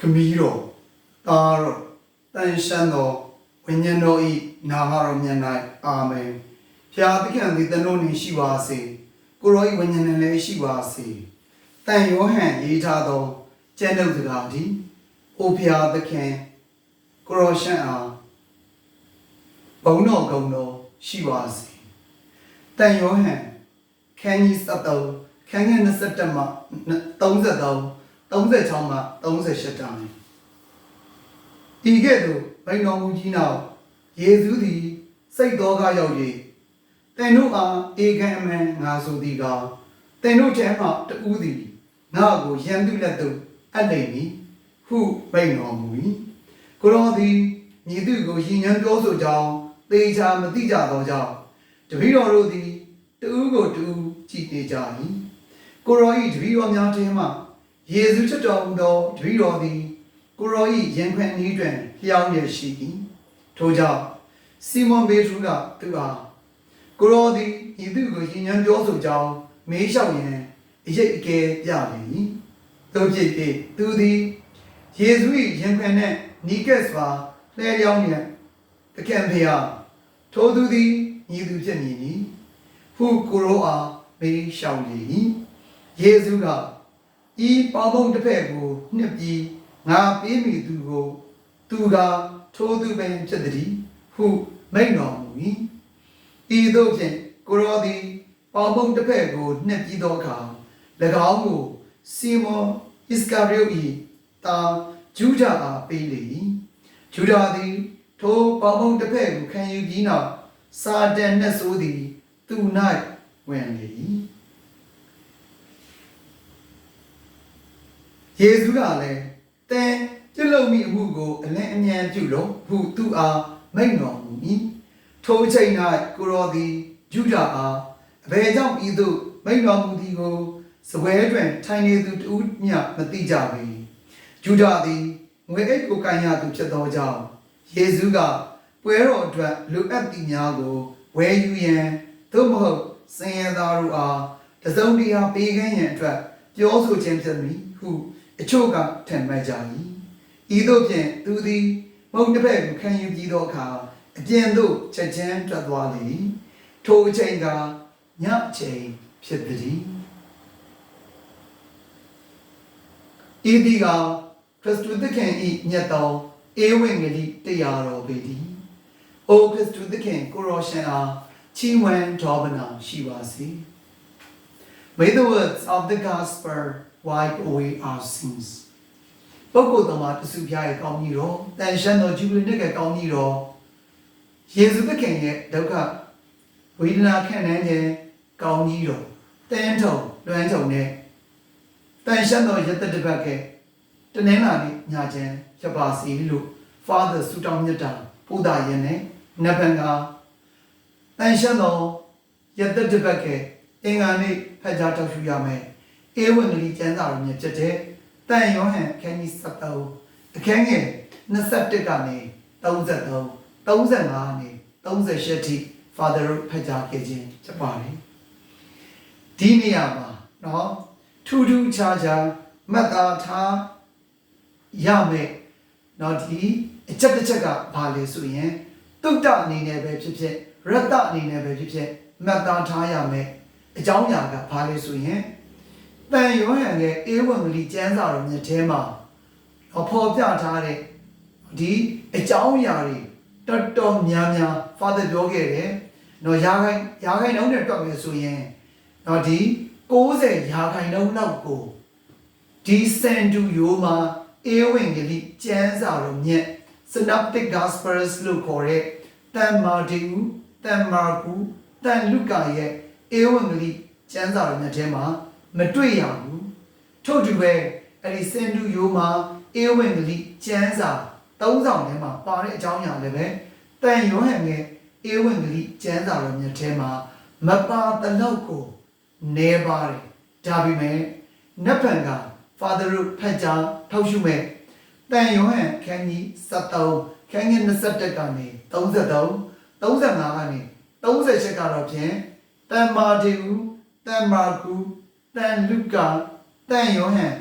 ခမီးတော်တာတော်တန်ရှမ်းတော်ဝိညာဉ်တော်ဤနာမတော်မြတ်၌အာမင်ဖျားသခင်သည်တန်တို့နှင့်ရှိပါစေကိုရောဤဝိညာဉ်နဲ့လည်းရှိပါစေတန်ယောဟန်ရေးထားသောကျမ်းုပ်စကားသည်အိုဖျားသခင်ကိုရောရှန်အားဘုံတော်ကုံတော်ရှိပါစေတန်ယောဟန်ခန်းကြီး73ခန်းငယ်27မှ33 36မှ38တောင်ဤကဲ့သို့ဗိုင်တော်မူကြီးနောက်ယေရှုသည်စိတ်တော်ကရောက်၍သင်တို့အားဧကံအမှန်ငါဆိုသည်ကားသင်တို့ထဲမှတူးသည်ငါ့ကိုရန်သူလက်သို့အပ်လိမ့်မည်ဟုဗိုင်တော်မူ၏ကိုရောသည်ညီသူကိုရည်ညွှန်းပြောဆိုကြောင်းသေချာမသိကြသောကြောင့်တပည့်တော်တို့သည်တူးကိုတူးကြည့်နေကြ၏ကိုရော၏တပည့်တော်များထဲမှ ယေရှုချစ်တော်မူသောတပည့်တော်သည်ကိုရော၏ရင်ခွင်နည်းတွင်လျှောင်းရရှိ၏ထို့ကြောင့်စီမွန်ဘေထရုကသူအားကိုရောသည်ဤသူကိုရှင်ညံပြောဆိုကြောင်းမေးလျှောက်ရန်အရေးအကဲပြလေ၏တို့ဖြစ်၍သူသည်ယေရှု၏ရင်ခွင်နှင့်နီကက်စွာလှဲလျောင်းရန်တကံဖေဟာထိုသူသည်ညီသူဖြစ်မည်နီဟုကိုရောအားမေးလျှောက်လေ၏ယေရှုက ဤပေါင်းပုံတစ်ဖက်ကိုနှစ်ပြီးငါပေးမိသူကိုသူကထိုးသူပင်ဖြစ်သည်ဟုမိန့်တော်မူ၏ဤသို့ဖြင့်ကိုရောသည်ပေါင်းပုံတစ်ဖက်ကိုနှစ်ပြီးသောအခါ၎င်းကိုစီမွန်ဣစကာရိယ၏တာဂျူဒာအားပေးလေ၏ဂျူဒာသည်ထိုပေါင်းပုံတစ်ဖက်ကိုခံယူပြီးနောက်စာတန်နှက်ဆိုးသည်သူ၌ဝင်လေ၏ ယေရှုကလည်းသင်ပြုလုပ်မိအမှုကိုအလင်းအမြန်ပြုလို့ဟုသူအားမိန့်တော်မူ၏ထိုအချိန်၌ကိုရောသည်ဂျုဒာအားအဘယ်ကြောင့်ဤသို့မိန့်တော်မူသည်ကိုစပွဲတွင်ထိုင်နေသူတူမျှမသိကြပေဂျုဒာသည်ငွေအိတ်ကိုကန်ရသူဖြစ်သောကြောင့်ယေရှုကပွဲတော်အတွက်လူအပ်သည်များကိုဝယ်ယူရန်သို့မဟုတ်စင်ရသားတို့အားတစုံတရာပေးကမ်းရန်အတွက်ပြောဆိုခြင်းဖြစ်မည်ဟု အချို့ကထင်မှတ်ကြ၏ဤသို့ဖြင့်သူသည်မုန်တစ်ဖက်ကိုခံယူပြီးသောအခါအပြင်သို့ချက်ချင်းထွက်သွားလေ၏ထိုအချိန်ကညအချိန်ဖြစ်သည်ဤသည်ကခရစ်တုသခင်ဤမြတ်သောဧဝံဂေလိတရားတော်ပေသည်။အိုခရစ်တုသခင်ကိုရောရှင်အားချီးမွမ်းတော်ဗနာရှိပါစေ။ May the words of the gospel wipe away our sins. ပုဂ္ဂိုလ်တော်မှာတဆူပြားရဲ့ကောင်းကြီးတော်တန်ရှင်းတော်ဂျူဘလီနစ်ရဲ့ကောင်းကြီးတော်ယေရှုသခင်ရဲ့ဒုက္ခဝေဒနာခံနိုင်ခြင်းကောင်းကြီးတော်တန်ထုံလွမ်းထုံနဲ့တန်ရှင်းတော်ရသက်တပတ်ကတနင်္လာနေ့ညချမ်းရပါစီလို့ Father ဆုတောင်းမြတ်တာပို့တာရင်နဲ့နဗန်ကတန်ရှင်းတော်ရသက်တပတ်ကအင်္ဂါနေ့ဖတ်ကြားတောက်ရှူရမယ် ဧဝံဂေလိကျမ်းစာတော်မြတ်ဖြစ်တဲ့တန်ယောဟန်ခန်းကြီး73အခန်းငယ်21ကနေ33 35နေ38ထိ Father တို့ဖတ်ကြားခဲ့ခြင်းဖြစ်ပါတယ်ဒီနေရာမှာเนาะထူးထူးခြားခြားမှတ်သားထားရမယ်เนาะဒီအချက်တစ်ချက်ကဘာလဲဆိုရင်တုတ်တအနေနဲ့ပဲဖြစ်ဖြစ်ရတ္တအနေနဲ့ပဲဖြစ်ဖြစ်မှတ်သားထားရမယ်အကြောင်းအရာကဘာလဲဆိုရင် တန်ယောဟန်ရဲ့ဧဝံဂေလိကျမ်းစာတော်မြတ်ထဲမှာဖော်ပြထားတဲ့ဒီအကြောင်းအရာတွေတော်တော်များများ father ပြောခဲ့တယ်။နော်ရာခိုင်ရာခိုင်နှုန်းနဲ့တွက်မယ်ဆိုရင်နော်ဒီ60ရာခိုင်နှုန်းလောက်ကိုဒီစန်တူယိုမှာဧဝံဂေလိကျမ်းစာတော်မြတ် synoptic gospels လို့ခေါ်တဲ့တန်မာတီဦးတန်မာကူတန်လုကာရဲ့ဧဝံဂေလိကျမ်းစာတော်မြတ်ထဲမှာ မတွေ့ရဘူးထို့တူပဲအဲ့ဒီစင်တူယိုမှာဧဝံဂေလိကျမ်းစာသုံးဆောင်ထဲမှာပါတဲ့အကြောင်းအရာလည်းပဲတန်ယောဟန်ရဲ့ဧဝံဂေလိကျမ်းစာတော်မြတ်ထဲမှာမပါတလောက်ကိုနေပါတယ်ဒါပေမဲ့နတ်ဖန်က Father တို့ဖတ်ကြားထောက်ရှုမဲ့တန်ယောဟန်ခန်းကြီး73ခန်းကြီး21ကနေ33 35ကနေ38ကတော့ဖြင့်တန်မာတီဦးတန်မာကူ တန်လုကာတန်ယောဟန်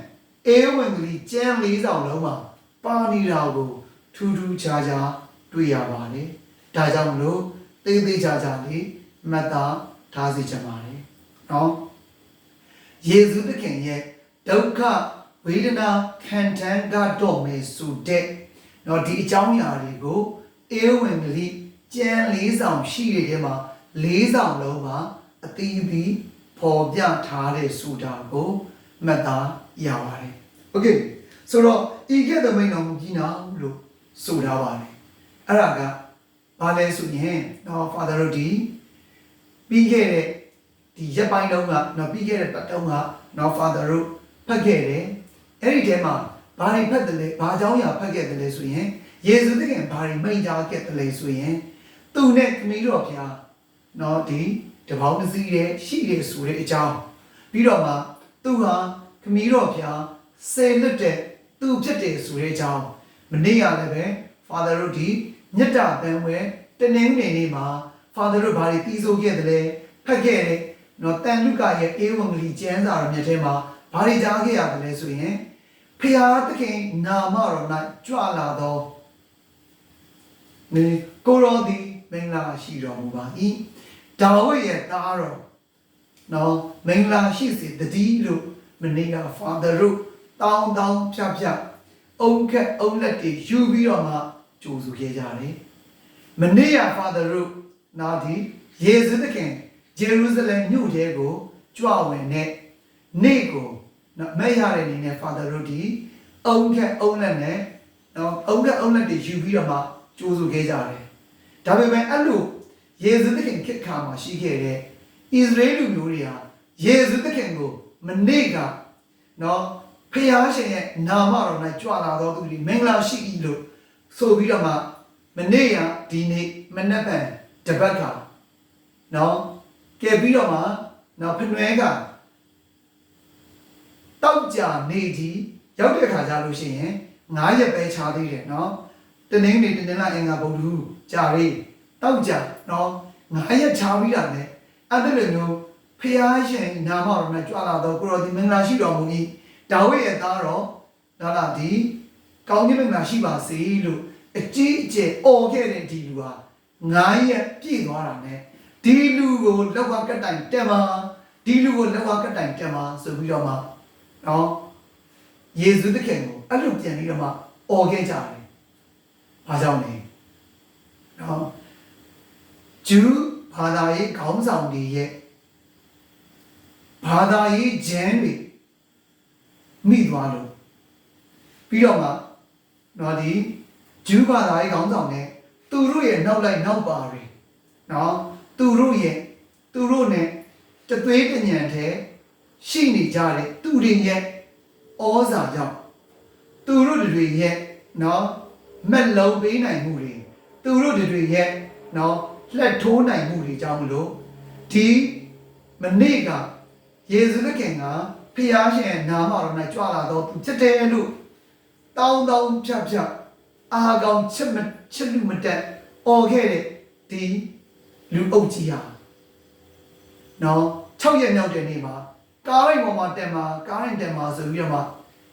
အေးဝင်ကလေးကျမ်းလေးဆောင်လုံးမှာပါနေတာကိုထူးထူးခြားခြားတွေ့ရပါတယ်ဒါကြောင့်မလို့သေးသေးချာချာလေးမှတ်သားထားစေချင်ပါတယ်နော်ယေရှုသခင်ရဲ့ဒုက္ခဝေဒနာခံတန်းကတော့မယ်ဆိုတဲ့နော်ဒီအကြောင်းအရာတွေကိုအေးဝင်ကလေးကျမ်းလေးဆောင်ရှိတဲ့ထဲမှာလေးဆောင်လုံးမှာအသီးသီး ပေါ်ပြထားတဲ့ဆိုတာကိုမှတ်သားရပါတယ်။ Okay ဆိုတော့ဤကဲ့သို့မိန်တော်မူကြီးနာလို့ဆိုထားပါတယ်။အဲ့ဒါကဘာလဲဆိုရင်တော့ Father တို့ဒီပြီးခဲ့တဲ့ဒီရက်ပိုင်းတုန်းကနော်ပြီးခဲ့တဲ့ပတ်တုန်းကနော် Father တို့ဖတ်ခဲ့တယ်။အဲ့ဒီထဲမှာဘာတွေဖတ်တယ်လဲဘာအကြောင်းအရာဖတ်ခဲ့တယ်လဲဆိုရင်ယေရှုသခင်ဘာတွေမိန့်ကြားခဲ့တယ်လဲဆိုရင်သူနဲ့ခမည်းတော်ဖျားနော်ဒီ တပေါင်းတစ်စီးရဲ့ရှိတယ်ဆိုတဲ့အကြောင်းပြီးတော့မှသူဟာခမည်းတော်ဖျားစေလွတ်တဲ့သူဖြစ်တယ်ဆိုတဲ့အကြောင်းမနေ့ကလည်းပဲ Father တို့ဒီမြတ်တာတန်ဝဲတနင်္ဂနွေနေ့မှာ Father တို့ဘာတွေပြီးဆိုခဲ့တယ်လဲဖတ်ခဲ့တယ်နော်တန်လူကရဲ့အေဝံဂေလိကျမ်းစာတော်မြတ်ထဲမှာဘာတွေကြားခဲ့ရတယ်လဲဆိုရင်ဖျားသခင်နာမတော်၌ကြွလာသောနေကိုရောသည်မင်္ဂလာရှိတော်မူပါ၏ ဒါဝိဒ်ရဲ့သားတော်နော်မင်္ဂလာရှိစေတည်းလို့မနေ့က Father တို့တောင်းတောင်းဖြတ်ဖြတ်အုံခက်အုံလက်တွေယူပြီးတော့မှကြိုးစုခဲ့ကြတယ်မနေ့က Father တို့နာဒီယေရှုသခင်ဂျေရုဆလင်မြို့ထဲကိုကြွဝင်တဲ့နေ့ကိုနော်မဲ့ရတဲ့အနေနဲ့ Father တို့ဒီအုံခက်အုံလက်နဲ့နော်အုံခက်အုံလက်တွေယူပြီးတော့မှကြိုးစုခဲ့ကြတယ်ဒါပေမဲ့အဲ့လို ယေရှုသခင်ခေတ်ခါမှာရှိခဲ့တဲ့ဣသရေလလူမျိုးတွေဟာယေရှုသခင်ကိုမနေ့ကနော်ဖျားရှင်ရဲ့နာမတော်၌ကြွလာတော်သူတွေမင်္ဂလာရှိ၏လို့ဆိုပြီးတော့မှမနေ့ကဒီနေ့မနေ့ပန်တပတ်ကနော်ကဲပြီးတော့မှနော်ဖနွဲကတောက်ကြနေကြီးရောက်တဲ့ခါကျလို့ရှိရင်9ရက်ပဲခြားသေးတယ်နော်တနင်္ဂနွေတနင်္လာအင်္ဂါဗုဒ္ဓဟူးကြာရေး တောက်ကြနော်9ရက်ခြားပြီးတာ ਨੇ အဲ့ဒါလိုမျိုးဖျားရှင်နာမတော်နဲ့ကြွလာတော့ကိုရောဒီမင်္ဂလာရှိတော်မူ၏ဒါဝိဒ်ရဲ့သားတော်ဒါလာဒီကောင်းကင်မင်္ဂလာရှိပါစေလို့အကြီးအကျယ်អော်ခဲ့တဲ့ဒီလူဟာ9ရက်ပြည့်သွားတာ ਨੇ ဒီလူကိုလောက်ကကတိုင်တက်ပါဒီလူကိုလောက်ကကတိုင်တက်ပါဆိုပြီးတော့မှနော်ယေရှုသခင်ကိုအဲ့လိုပြန်ပြီးတော့မှអော်ခဲ့ကြတယ်။ဘာကြောင့်လဲ။နော် ဂျူးဘာသာရေးခေါင်းဆောင်တွေရဲ့ဘာသာရေးဂျန်တွေမိသွားလို့ပြီးတော့မှနော်ဒီဂျူးဘာသာရေးခေါင်းဆောင်တွေသူတို့ရဲ့နောက်လိုက်နောက်ပါတွေနော်သူတို့ရဲ့သူတို့နဲ့တသွေးတညံတဲ့ရှိနေကြတဲ့သူတွေရဲ့ဩဇာကြောင့်သူတို့တွေရဲ့နော်မက်လုံးပေးနိုင်မှုတွေသူတို့တွေရဲ့နော် လက်ထိုးနိုင်မှုတွေကြောင့်မလို့ဒီမနေ့ကယေရှုသခင်ကဖျားရှင်နာမတော်၌ကြွလာတော့သူချက်တယ်လို့တောင်းတောင်းဖြတ်ဖြတ်အာကောင်ချစ်မချစ်လူမတက်អော်ခဲ့တဲ့ဒီလူအုပ်ကြီးဟာနော်6ရက်မြောက်တဲ့နေ့မှာကားရိုက်ပေါ်မှာတက်မှာကားရိုက်တက်မှာဆိုပြီးတော့မှ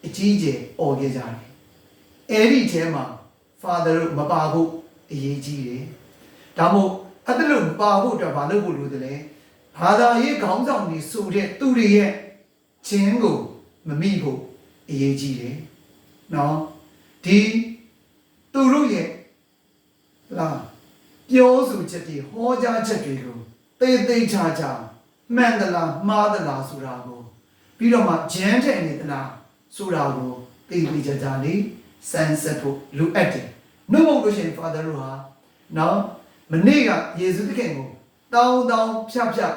အကြီးကျယ်អော်ခဲ့ကြတယ်အဲ့ဒီထဲမှာ father တို့မပါဖို့အရေးကြီးတယ်ဒါမို့ အဲ့ဒါလို့မပါဖို့အတွက်ဘာလုပ်ဖို့လိုတယ်လဲဘာသာရေးခေါင်းဆောင်တွေဆိုတဲ့သူတွေရဲ့ခြင်းကိုမမိဖို့အရေးကြီးတယ်နော်ဒီသူတို့ရဲ့လာပြောဆိုချက်တွေဟောကြားချက်တွေကိုသေသေးချာချာမှန်သလားမှားသလားဆိုတာကိုပြီးတော့မှဂျမ်းတဲ့နေသလားဆိုတာကိုသိသိချာချာလေးစမ်းစစ်ဖို့လိုအပ်တယ်နှုတ်မဟုတ်လို့ရှိရင် Father တို့ဟာနော် မနေ့ကယေရှုသခင်ကိုတောင်းတောင်းဖြတ်ဖြတ်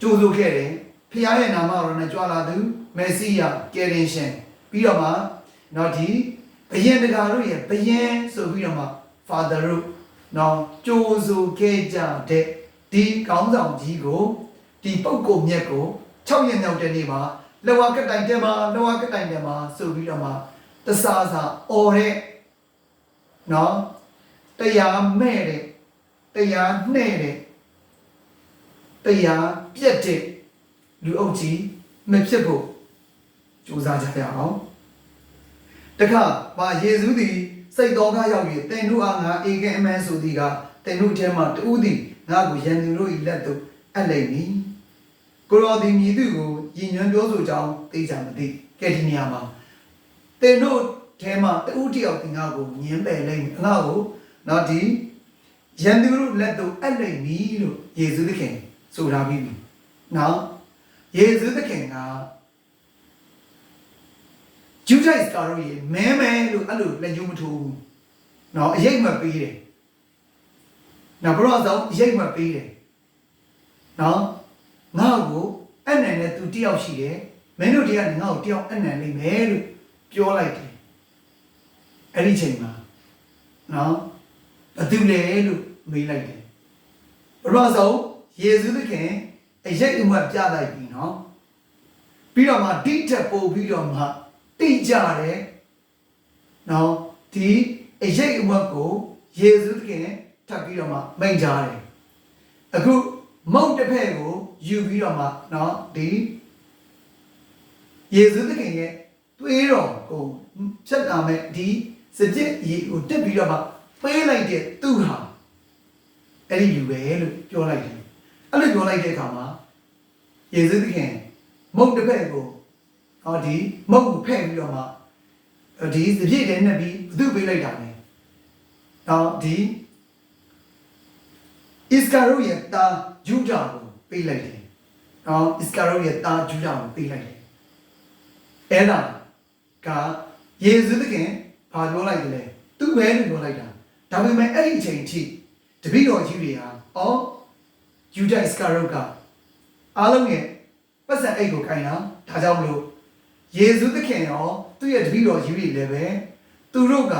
ကြိုးဆိုခဲ့တယ်ဖခင်ရဲ့နာမတော်နဲ့ကြွလာသူမေစီယာကယ်ရင်ရှင်ပြီးတော့မှနော်ဒီဘယင်တကာတို့ရဲ့ဘယင်ဆိုပြီးတော့မှ Father တို့နော်ကြိုးဆိုခဲ့ကြတဲ့ဒီကောင်းဆောင်ကြီးကိုဒီပုဂ္ဂိုလ်မြတ်ကို6ရက်မြောက်တဲ့နေ့မှာလဝကတိုင်တယ်မှာလဝကတိုင်တယ်မှာဆိုပြီးတော့မှတစားစားအော်တဲ့နော် တရားမဲ့တဲ့တရားနှဲ့တဲ့တရားပြက်တဲ့လူအုပ်ကြီးမဖြစ်ဖို့ကြိုးစားကြရအောင်တခါပါယေရှုသည်စိတ်တော်ကားရောက်၍တင်တို့အားငါအေကဲအမန်ဆိုသည်ကတင်တို့ထဲမှတူးသည်ငါကိုယန်သူတို့၏လက်သို့အပ်လိမ့်မည်ကိုရောသည်မြည်သူကိုယဉ်ညွှန်းပြောဆိုကြောင်းသိကြမသိကဲဒီနေရာမှာတင်တို့ထဲမှတူးတယောက်တင်ငါကိုညင်းပယ်လိမ့်မယ်ငါကို နော်ဒီယန်သူတို့လက်သို့အပ်လိမ့်မည်လို့ယေရှုသခင်ဆိုထားပြီးပြီနော်ယေရှုသခင်ကဂျူဒိုက်ကတော့ရေမဲမဲလို့အဲ့လိုလက်ညှိုးမထိုးဘူး။နော်အရေးမပေးတယ်။နော်ဘရောဆောင်အရေးမပေးတယ်။နော်ငါ့ကိုအနံနဲ့သူတယောက်ရှိတယ်။မင်းတို့တရားငါ့ကိုတယောက်အနံလိမ့်မယ်လို့ပြောလိုက်တယ်။အဲ့ဒီချိန်မှာနော် ဘာတူလဲလို့မေးလိုက်တယ်။ဘရောဆောင်ယေရှုသခင်အရေးအမပြလိုက်ပြီနော်။ပြီးတော့မှတိတက်ပို့ပြီးတော့မှတိကြတယ်နော်ဒီအရေးအဝတ်ကိုယေရှုသခင်ထပ်ပြီးတော့မှမိန့်ကြားတယ်အခုမုတ်တစ်ဖက်ကိုယူပြီးတော့မှနော်ဒီယေရှုသခင်ရဲ့သွေးတော်ကိုဖြတ်လာမဲ့ဒီစကြစ်ရေကိုတက်ပြီးတော့မှ ပေးလိုက်တဲ့သူဟာအဲ့ဒီလူပဲလို့ပြောလိုက်တယ်အဲ့လိုပြောလိုက်တဲ့အခါမှာယေရှုသခင်မုတ်တစ်ဖက်ကိုဟောဒီမုတ်ကိုဖဲ့ပြီးတော့မှဒီစပြည့်တဲ့နဲ့ပြီးဘုသူပေးလိုက်တာလေ။တော့ဒီဣစကာရုရဲ့တာဂျူဒာကိုပေးလိုက်တယ်။နော်ဣစကာရုရဲ့တာဂျူဒာကိုပေးလိုက်တယ်။အဲ့ဒါကယေရှုသခင်ဘာပြောလိုက်တယ်လဲ။သူ့ပဲလို့ပြောလိုက်တာ။ ဒါပေမဲ့အဲ့ဒီအချိန်ထိတပည့်တော်ကြီးတွေဟာအော်ယူဒိုက်စကာရုကအားလုံးရဲ့ပတ်စံအိတ်ကိုခိုင်းတာဒါကြောင့်မလို့ယေရှုသခင်ရောသူ့ရဲ့တပည့်တော်ကြီးတွေလည်းပဲသူတို့က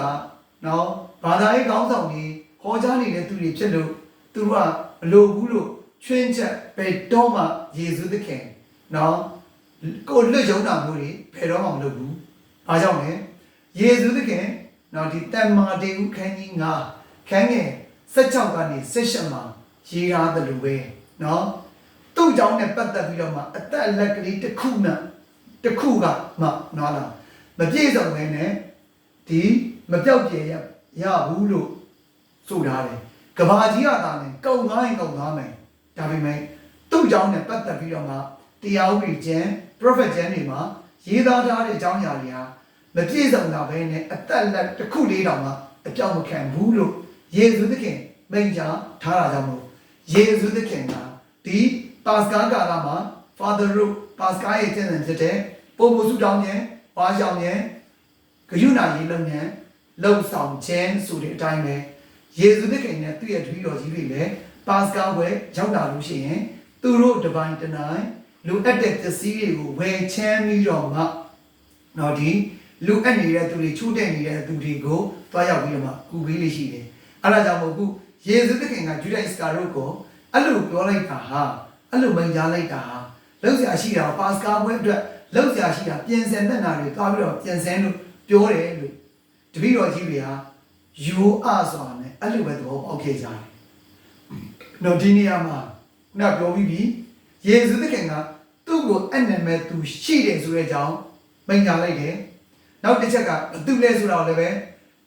နော်ဘာသာရေးကောင်းဆောင်ကြီးဟောကြားနေတဲ့သူတွေဖြစ်လို့သူတို့ကမလိုဘူးလို့ချွင်းချက်ပဲတော့မှယေရှုသခင်နော်ကိုလွတ်ယုံတာမျိုးတွေဘယ်တော့မှမလုပ်ဘူး။ဘာကြောင့်လဲယေရှုသခင် နော်ဒီတမ္မာတေဥခန်းကြီးငါခန်းငယ်16ကနေ18မှာရေးထားတယ်လို့ပဲနော်သူ့ကြောင့်နဲ့ပတ်သက်ပြီးတော့မှအသက်အလက်ကလေးတစ်ခုနဲ့တစ်ခုကမှနော်လားမပြည့်စုံပဲနဲ့ဒီမပြောက်ပြဲရရဘူးလို့ဆိုထားတယ်ကဘာကြီးကသာနဲ့ကုံငားရင်ကုံငားမယ်ဒါပေမဲ့သူ့ကြောင့်နဲ့ပတ်သက်ပြီးတော့မှတရားဥပဒေကျမ်း prophet ကျမ်းတွေမှာရေးသားထားတဲ့အကြောင်းအရာတွေဟာ မပြည့်စုံတာပဲနဲ့အသက်လက်တစ်ခုလေးတောင်မှအပြောင်းမခံဘူးလို့ယေရှုသခင်မိန့်ကြားထားတာကြောင့်မို့ယေရှုသခင်ကဒီပါစကာကာလမှာ Father တို့ပါစကာရဲ့ကျင့်စဉ်ဖြစ်တဲ့ပုံမှုစုတောင်းခြင်း၊ဝါရှောင်ခြင်း၊ဂယုဏရေးလုပ်ခြင်းလှုပ်ဆောင်ခြင်းဆိုတဲ့အတိုင်းပဲယေရှုသခင်နဲ့သူ့ရဲ့တပည့်တော်ကြီးတွေလည်းပါစကာဝယ်ရောက်လာလို့ရှိရင်သူတို့တပိုင်းတနိုင်လူအပ်တဲ့ပစ္စည်းတွေကိုဝယ်ချမ်းပြီးတော့မှတော့ဒီ လူအပ်နေတဲ့သူတွေချိုးတဲ့နေတဲ့သူတွေကိုတွားရောက်ပြီးတော့မှကူပေးလေးရှိတယ်။အဲဒါကြောင့်မို့ခုယေရှုသခင်ကဂျူဒိုက်စကာတို့ကိုအဲ့လိုပြောလိုက်တာဟာအဲ့လိုမိန်ကြားလိုက်တာဟာလောက်ဆရာရှိတာပါစကာဘွဲအတွက်လောက်ဆရာရှိတာပြင်ဆင်တဲ့နာတွေတွားပြီးတော့ပြင်ဆင်လို့ပြောတယ်လို့တပည့်တော်ကြီးတွေဟာယူအစွာနဲ့အဲ့လိုပဲသဘောပေါက်ခဲ့ကြတယ်။နော်ဒီနေရာမှာခုနပြောပြီးပြီယေရှုသခင်ကသူ့ကိုအနံမဲ့သူရှိတယ်ဆိုတဲ့အကြောင်းမိန်ကြားလိုက်တယ်။ နောက်တစ်ချက်ကသူလဲဆိုတာကိုလည်း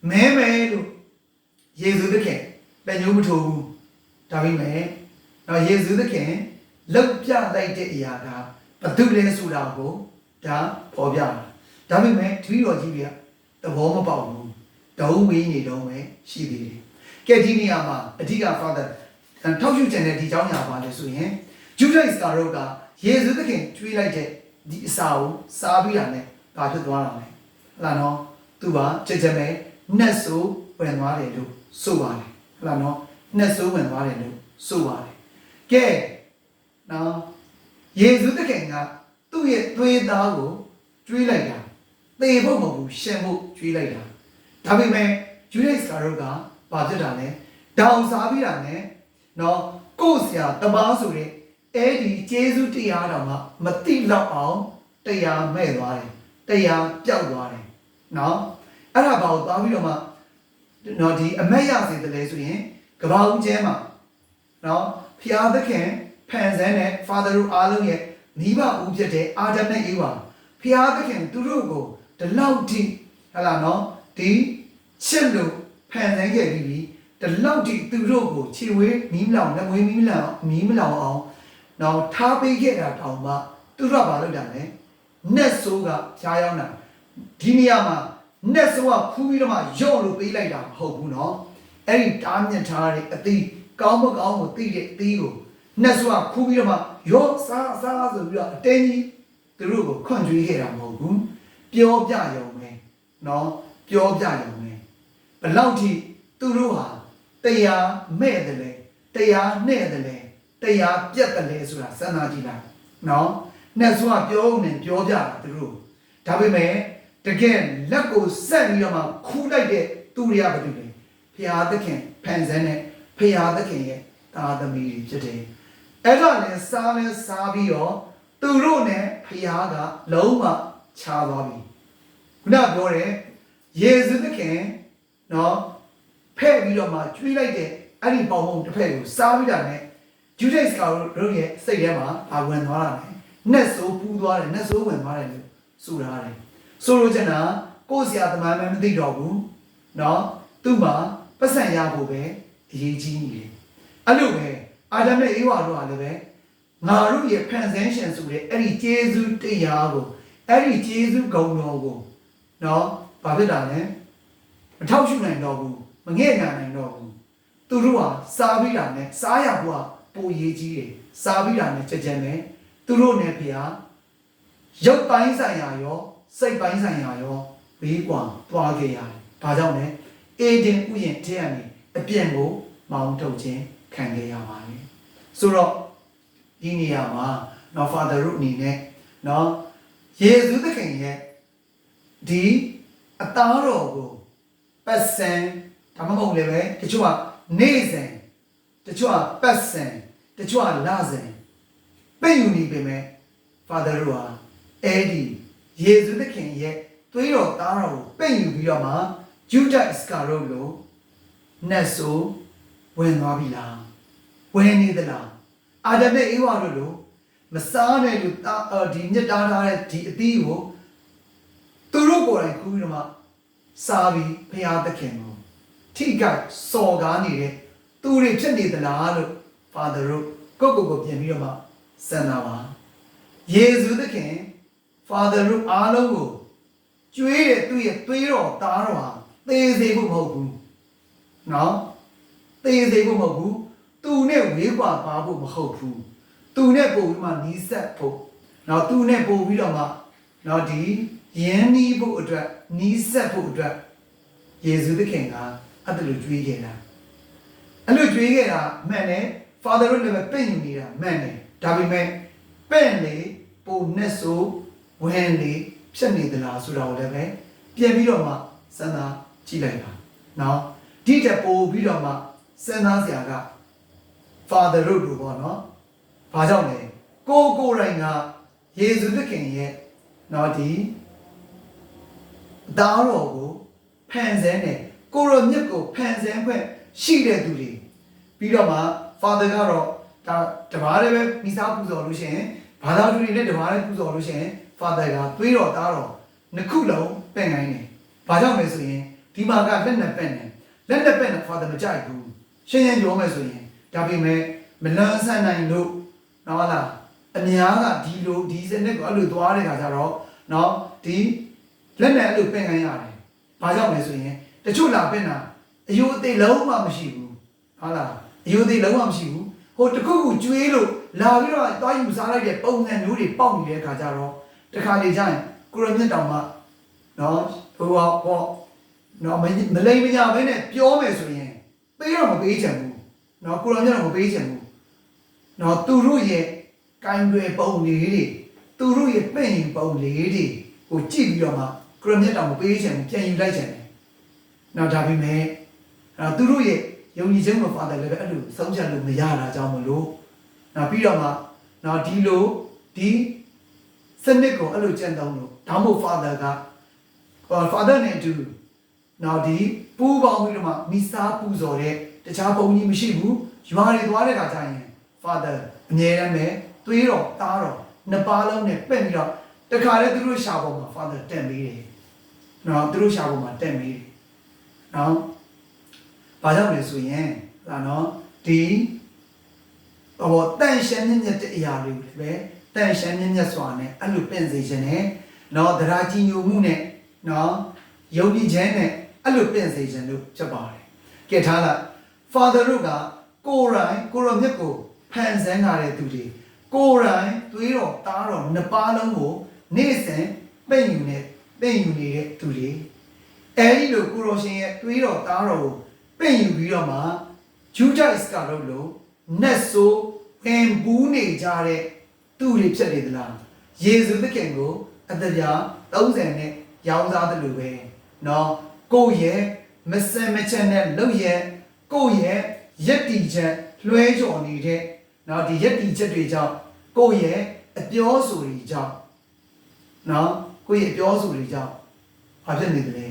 ပဲမဲမဲလို့ယေရှုသခင်လက်ညှိုးမထိုးဘူးဒါပေမဲ့တော့ယေရှုသခင်လောက်ပြလိုက်တဲ့အရာကဘာသူလဲဆိုတာကိုဒါပေါ်ပြတာဒါပေမဲ့တပည့်တော်ကြီးတွေကသဘောမပေါက်ဘူးဒုံဝေးနေတော့ပဲရှိသေးတယ်ကဲဒီနေရာမှာအဓိက father ထောက်ရှုချင်တဲ့ဒီကြောင်းညာပါလဲဆိုရင်ဂျူဒိုက်စကာရုတ်ကယေရှုသခင်ကျွေးလိုက်တဲ့ဒီအစာကိုစားပြီးတာနဲ့ဘာဖြစ်သွားတာလဲ လာနော်သူကချက်ချက်ပဲနှက်ဆိုးဝင်သွားတယ်လို့ဆိုပါတယ်ဟလာနော်နှက်ဆိုးဝင်သွားတယ်လို့ဆိုပါတယ်ကဲနော်ယေရှုသခင်ကသူ့ရဲ့သွေးသားကိုကျွေးလိုက်တာသေဖို့မဟုတ်ဘူးရှင်ဖို့ကျွေးလိုက်တာဒါပေမဲ့ဂျူဒိုက်စကာရောကဘာဖြစ်တာလဲဒေါင်စားပြီးတာနဲ့နော်ကို့ဆရာတမားဆိုတဲ့အဲ့ဒီကျေးဇူးတရားတော်မှမတိလောက်အောင်တရားမဲ့သွားတယ်တရားပျောက်သွားတယ် နော်အဲ့ဒါဘာကိုသွားပြီးတော့မှနော်ဒီအမက်ရစေတယ်လဲဆိုရင်ကဘာဦးကျဲမှာနော်ဖျားသခင်ဖန်ဆန်းတဲ့ Father တို့အားလုံးရဲ့မိဘဦးဖြစ်တဲ့အာဒမ်နဲ့အေဝါဖဖျားသခင်သူတို့ကိုဒီလောက်ထိဟလာနော်ဒီချစ်လို့ဖန်ဆင်းခဲ့ပြီးပြီဒီလောက်ထိသူတို့ကိုခြေဝေးမီးမလောင်လက်ဝေးမီးမလောင်မီးမလောင်အောင်တော့ထားပေးခဲ့တာတောင်မှသူတို့ကဘာလုပ်တာလဲနက်ဆိုးကဖြားရောက်တာ ဒီနေရာမှာနက်ဆိုးကခူးပြီးတော့မှယော့လို့ပေးလိုက်တာမဟုတ်ဘူးနော်အဲ့ဒီတားမြစ်ထားတဲ့အသီးကောင်းမကောင်းကိုသိတဲ့အသီးကိုနက်ဆိုးကခူးပြီးတော့မှယော့စားစားဆိုပြီးတော့အတင်းကြီးသူတို့ကိုခွန့်ကြွေးခဲ့တာမဟုတ်ဘူးပြောပြရုံပဲနော်ပြောပြရုံပဲဘယ်လောက်ထိသူတို့ဟာတရားမဲ့တယ်လဲတရားနဲ့တယ်လဲတရားပြတ်တယ်လဲဆိုတာစဉ်းစားကြည့်လိုက်နော်နဲ့ဆိုကပြောနေပြောပြတာသူတို့ဒါပေမဲ့ တကယ်လက်ကိုဆက်ပြီးတော့မှခူးလိုက်တဲ့သူတွေကဘာလုပ်လဲဖရာသခင်ဖန်ဆန်းတဲ့ဖရာသခင်ရဲ့တာသမီတွေဖြစ်တယ်အဲ့ဒါလည်းစားလဲစားပြီးတော့သူတို့နဲ့ဖရာကလုံးဝခြားသွားပြီခုနပြောတယ်ယေရှုသခင်နော်ဖဲ့ပြီးတော့မှကျွေးလိုက်တဲ့အဲ့ဒီပေါင်ပုံတစ်ဖက်ကိုစားပြီးတာနဲ့ဂျူဒိတ်စကာတို့ရဲ့စိတ်ထဲမှာအာဝင်သွားတာနဲ့နှက်ဆိုးပူးသွားတယ်နှက်ဆိုးဝင်သွားတယ်လို့ဆိုထားတယ် ဆိုလိုချင်တာကိုယ့်ဆရာသမားမှမသိတော့ဘူးเนาะသူ့မှာပတ်စံရဖို့ပဲအရေးကြီးနေတယ်အဲ့လိုပဲအာဒမ်နဲ့အေဝါတို့ကလည်းပဲငါတို့ရဲ့ဖန်ဆင်းရှင်ဆိုတဲ့အဲ့ဒီကျေးဇူးတရားကိုအဲ့ဒီကျေးဇူးဂုဏ်တော်ကိုเนาะဘာဖြစ်တာလဲမထောက်ရှုနိုင်တော့ဘူးမငဲ့ညာနိုင်တော့ဘူးသူတို့ဟာစားပြီးတာနဲ့စားရဖို့ကပိုရေးကြီးတယ်စားပြီးတာနဲ့ချက်ချက်နဲ့သူတို့နဲ့ဖျားရုပ်ပိုင်းဆိုင်ရာရော စိတ်ပိုင်းဆိုင်ရာရောဘေးကွာသွားခဲ့ရတယ်။ဒါကြောင့်လည်းအေဒင်ဥယျာဉ်ထဲကနေအပြည့်ကိုမောင်းထုတ်ခြင်းခံခဲ့ရပါတယ်။ဆိုတော့ဒီနေရာမှာနော် Father တို့အနေနဲ့နော်ယေရှုသခင်ရဲ့ဒီအသားတော်ကိုပတ်စံဒါမှမဟုတ်လည်းပဲတချို့ကနေ့စဉ်တချို့ကပတ်စံတချို့ကလစဉ်ပြည့်ယူနေပေမဲ့ Father တို့ဟာအဲ့ဒီ ယေရှုသခင်ရဲ့သွေးတော်သားတော်ကိုပြည့်ယူပြီးတော့မှဂျူဒတ်စကာရိုလိုနတ်ဆိုဝင်သွားပြီလားဝင်နေသလားအာဒမ်နဲ့အေဝါတို့လိုမစားနဲ့လို့တာအော်ဒီညစ်တားထားတဲ့ဒီအသီးကိုသူတို့ကိုယ်တိုင်ခူးပြီးတော့မှစားပြီးဘုရားသခင်ကိုထိကြိုက်စော်ကားနေတဲ့သူတွေဖြစ်နေသလားလို့ Father တို့ကိုယ့်ကိုယ်ကိုပြင်ပြီးတော့မှစံနာပါယေရှုသခင် Father တို့အားလုံးကိုကျွေးတဲ့သူ့ရဲ့သွေးတော်သားတော်ဟာသေစေဖို့မဟုတ်ဘူး။နော်သေစေဖို့မဟုတ်ဘူး။သူနဲ့ဝေးကွာပါဖို့မဟုတ်ဘူး။သူနဲ့ပို့ပြီးမှနီးစပ်ဖို့နော်သူနဲ့ပို့ပြီးတော့မှနော်ဒီယဉ်နီးဖို့အတွက်နီးစပ်ဖို့အတွက်ယေရှုသခင်ကအတလူကျွေးခဲ့တာ။အဲ့လိုကျွေးခဲ့တာမှန်တယ် Father တို့လည်းပဲပြင့်ယူနေတာမှန်တယ်။ဒါပေမဲ့ပဲ့လေပုံနဲ့ဆို ဝင်လေဖြစ်နေသလားဆိုတာကိုလည်းပဲပြန်ပြီးတော့မှစဉ်းစားကြည့်လိုက်ပါနော်ဒီတက်ပို့ပြီးတော့မှစဉ်းစားစရာက Father တို့လိုပေါ့နော်ဘာကြောင့်လဲကိုကိုယ်တိုင်ကယေရှုသခင်ရဲ့နော်ဒီသားတော်ကိုဖန်ဆင်းတယ်ကိုရောမြတ်ကိုဖန်ဆင်းခွင့်ရှိတဲ့သူတွေပြီးတော့မှ Father ကတော့ဒါတဘာလည်းပဲမိသားပူဇော်လို့ရှိရင်ဘာသာသူတွေနဲ့တဘာလည်းပူဇော်လို့ရှိရင် Father ကသွေးတော်သားတော်နှစ်ခုလုံးပင့်ခိုင်းတယ်။ဘာကြောင့်လဲဆိုရင်ဒီမှာကလက်နဲ့ပင့်တယ်။လက်နဲ့ပင့်တဲ့ Father မကြိုက်ဘူး။ရှင်းရှင်းပြောမယ်ဆိုရင်ဒါပေမဲ့မလန်းဆန်းနိုင်လို့နော်ဟုတ်လားအများကဒီလိုဒီစနစ်ကိုအဲ့လိုသွားတဲ့ခါကျတော့နော်ဒီလက်နဲ့အဲ့လိုပင့်ခိုင်းရတယ်။ဘာကြောင့်လဲဆိုရင်တချို့လာပင့်တာအယိုးအသေးလုံးမှမရှိဘူး။ဟုတ်လားအယိုးအသေးလုံးမှမရှိဘူး။ဟိုတခုခုကျွေးလို့လာပြီးတော့တွားယူစားလိုက်တဲ့ပုံစံမျိုးတွေပေါက်နေတဲ့ခါကျတော့ တခါလေကျရင်ကိုရမြင့်တောင်မှနော်ဟိုဟောဟောနော်မမလိမ်မညာပဲနဲ့ပြောမယ်ဆိုရင်ပေးတော့မပေးချင်ဘူးနော်ကိုရမြင့်တော့မပေးချင်ဘူးနော်သူတို့ရဲ့ကိုင်းတွေပုံလေးတွေသူတို့ရဲ့ပင့်ရင်ပုံလေးတွေကိုကြည့်ပြီးတော့မှကိုရမြင့်တောင်မပေးချင်ဘူးပြန်ယူလိုက်ချင်တယ်နော်ဒါပေမဲ့အဲသူတို့ရဲ့ယုံကြည်ခြင်းကိုဖာတယ်လည်းပဲအဲ့လိုဆုံးဖြတ်လို့မရတာကြောင့်မလို့နော်ပြီးတော့မှနော်ဒီလိုဒီ စနစ်ကိုအဲ့လိုကြံတောင်းလို့ဒါမှမဟုတ် father ကဟော father နဲ့အတူနောက်ဒီပူပေါင်းပြီးတော့မှမိစားပူဇော်တဲ့တခြားဘုံကြီးမရှိဘူးရွာတွေသွားတဲ့ခါကျရင် father အမြဲတမ်းပဲသွေးတော်တားတော်နှစ်ပါးလုံးနဲ့ပင့်ပြီးတော့တခါလေသူတို့ရှာပေါ်မှာ father တက်ပြီးတယ်နော်သူတို့ရှာပေါ်မှာတက်ပြီးတယ်နော်ဘာကြောင့်လဲဆိုရင်ဟာနော်ဒီဟောတန်ရှမ်းမြင့်မြတ်တဲ့အရာတွေကိုပဲ တန်ရှမ်းမြင့်မြတ်စွာနဲ့အဲ့လိုပင့်စေခြင်းနဲ့နော်တရားကြီးညိုမှုနဲ့နော်ယုံကြည်ခြင်းနဲ့အဲ့လိုပင့်စေခြင်းလို့ဖြစ်ပါတယ်ကဲထားလိုက် father တို့ကကိုယ်တိုင်ကိုရောမြတ်ကိုဖန်ဆင်းထားတဲ့သူတွေကိုယ်တိုင်သွေးတော်တားတော်နှစ်ပါးလုံးကိုနေ့စဉ်ပိတ်ယူနေပိတ်ယူနေတဲ့သူတွေအဲဒီလိုကိုရောရှင်ရဲ့သွေးတော်တားတော်ကိုပိတ်ယူပြီးတော့မှဂျူဒိုက်စကတော့လို့နတ်ဆိုးဝင်ဘူးနေကြတဲ့ သူတွေဖြစ်နေသလားယေရှုသခင်ကိုအသက်ပြား30နဲ့ရောင်းစားတယ်လို့ပဲเนาะကိုယ့်ရဲ့မစံမချက်နဲ့လှုပ်ရဲ့ကိုယ့်ရဲ့ယက်တီချက်လွှဲကြော်နေတဲ့เนาะဒီယက်တီချက်တွေကြောင့်ကိုယ့်ရဲ့အပြောဆိုတွေကြောင့်เนาะကိုယ့်ရဲ့အပြောဆိုတွေကြောင့်ဘာဖြစ်နေသလဲ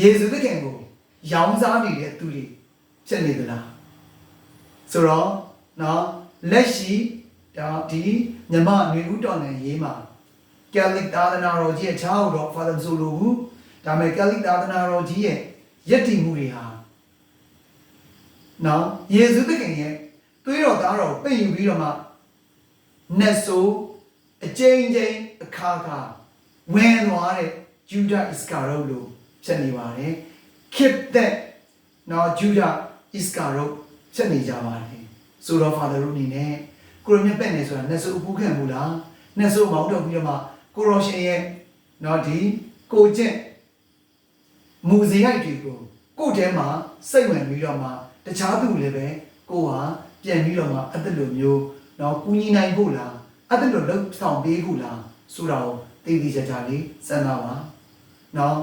ယေရှုသခင်ကိုရောင်းစားနေတဲ့သူတွေဖြစ်နေသလားဆိုတော့เนาะလက်ရှိ ဒါဒီမြမຫນွေဦးတော်နယ်ရေးမှာကယ်လစ်သာသနာတော်ကြီးရဲ့ချားတော်ဖာသာဆိုလိုဘူးဒါပေမဲ့ကယ်လစ်သာသနာတော်ကြီးရဲ့ယက်တီမှုတွေဟာနော်ယေရှုသခင်ရဲ့သွေးတော်သားတော်ကိုပင့်ယူပြီးတော့မှနတ်ဆိုးအကျဉ်းချင်းအခါခါဝင်သွားတဲ့ဂျူဒဣစကာရုတ်လို့ဖြစ်နေပါတယ်ခေတ်သက်နော်ဂျူဒဣစကာရုတ်ဖြစ်နေကြပါတယ်ဆိုတော့ဖာသာတို့အနေနဲ့ ကိုရမြတ်ပဲ့နေဆိုတာနတ်ဆိုးအပူခံဘူးလားနတ်ဆိုးမောင်းတော့ပြီးတော့မှကိုရောရှင်ရဲ့နော်ဒီကိုကျင့်မူစရိုက်တွေကိုကိုယ့်ထဲမှာစိတ်ဝင်ပြီးတော့မှတခြားသူလည်းပဲကိုဟာပြန်ပြီးတော့မှအဲ့ဒါလိုမျိုးနော်ကူညီနိုင်ဖို့လားအဲ့ဒါလိုလှုပ်ဆောင်ပေးဖို့လားဆိုတာကိုသိသိချာချာလေးစဉ်းစားပါနော်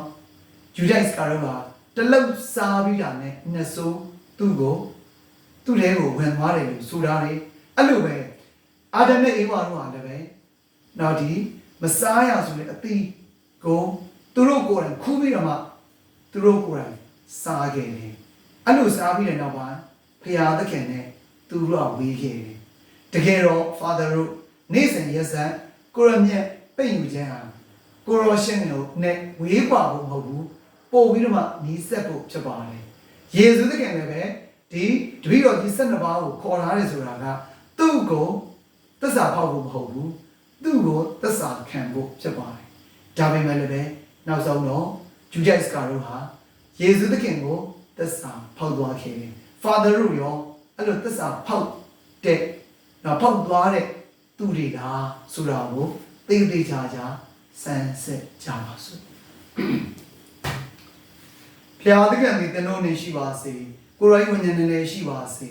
ဂျူဒိုက်စကာရောကတလုတ်စားပြီးတာနဲ့နှစ်ဆိုးသူ့ကိုသူ့ထဲကိုဝင်သွားတယ်လို့ဆိုတာလေအဲ့လိုပဲ အာဒမ်နဲ့အေဝါတို့ဟာလည်းပဲနော်ဒီမစားရဆိုတဲ့အသီးကိုသူတို့ကိုယ်တိုင်ခူးပြီးတော့မှသူတို့ကိုယ်တိုင်စားခဲ့တယ်အဲ့လိုစားပြီးတဲ့နောက်ပိုင်းဖရာသခင်နဲ့သူတို့ကဝေးခဲ့တယ်တကယ်တော့ father တို့နေ့စဉ်ရက်ဆက်ကိုရမြတ်ပိတ်ယူခြင်းဟာကိုရောရှင်တို့နဲ့ဝေးပါဖို့မဟုတ်ဘူးပို့ပြီးတော့မှနီးစပ်ဖို့ဖြစ်ပါတယ်ယေရှုသခင်လည်းပဲဒီတပည့်တော်ကြီး12ပါးကိုခေါ်ထားတယ်ဆိုတာကသူ့ကို သစ္စာဖောက်ဖို့မဟုတ်ဘူးသူ့ကိုသစ္စာခံဖို့ဖြစ်ပါတယ်ဒါပေမဲ့လည်းပဲနောက်ဆုံးတော့ဂျူဒိုက်စကာတို့ဟာယေရှုသခင်ကိုသစ္စာဖောက်သွားခဲ့တယ် father တို့ရောအဲ့လိုသစ္စာဖောက်တဲ့နော်ဖောက်သွားတဲ့သူတွေကဆိုတာကိုသိသိချာချာစမ်းစစ်ကြပါစို့ဖျားသခင်ဒီတနိုးနေရှိပါစေကိုရိုင်းဝဉ္ဉာဏ်နဲ့လည်းရှိပါစေ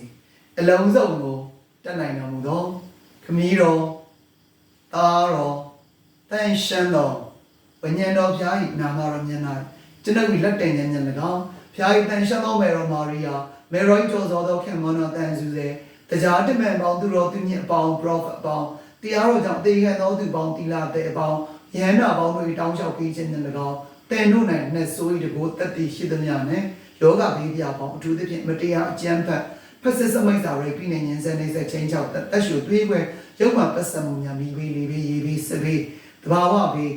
အလုံးစုံကိုတက်နိုင်တော်မူသောခ မည်းတော်သားတော်တန်ရှင်းတော်ဝဉ္ဉာဏ်တော်ဖျား၏နာမတော်မြတ်၌ကျွန်ုပ်၏လက်တင်ဉာဏ်ဉာဏ်၎င်းဖျား၏တန်ရှင်းသောမေတော်မာရိယာမေရိုင်းကျော်စောသောခင်မွန်တော်တန်စုစေတရားတမန်ပေါင်းသူတော်သူမြင့်အပေါင်း prophet အပေါင်းတရားတော်ကြောင့်တေခံသောသူပေါင်းတီလာတဲ့အပေါင်းယန္နာပေါင်းတို့၏တောင်းလျှောက်ပေးခြင်းနှင့်၎င်းတင်တို့၌နှစ်ဆိုး၏တကိုတက်တည်ရှိသမျှနှင့်ယောဂဘေးပြပေါင်းအထူးသဖြင့်မတရားအကြမ်းဖက် ဖက်စစ်စမိတ်စာရိပြည်နေဉ္စနေဆက်ချင်းချောက်တက်ရှူသွေးခွဲရုပ်မှပတ်စံမှုများမိဘေးလေးဘေးရေးဘေးစဘေးတဘာဝဘေး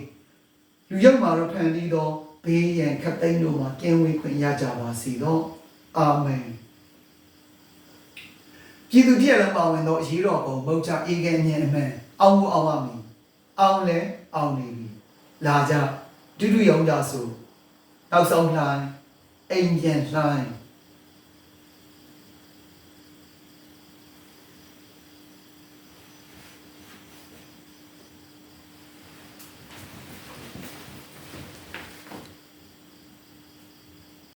လူရုပ်မှာတော့ဖန်တီးသောဘေးရန်ခတ်သိမ်းတို့မှာကင်းဝေးခွင့်ရကြပါစေသောအာမင်ပြည်သူတည်းလည်းပါဝင်သောအရေးတော်ပုံမုတ်ချအေးခဲမြင်အမှန်အောင်ဖို့အောင်ပါမည်အောင်လဲအောင်နေပြီလာကြဒုဒုယုံကြဆိုနောက်ဆုံးလှိုင်းအိမ်ပြန်လှိုင်း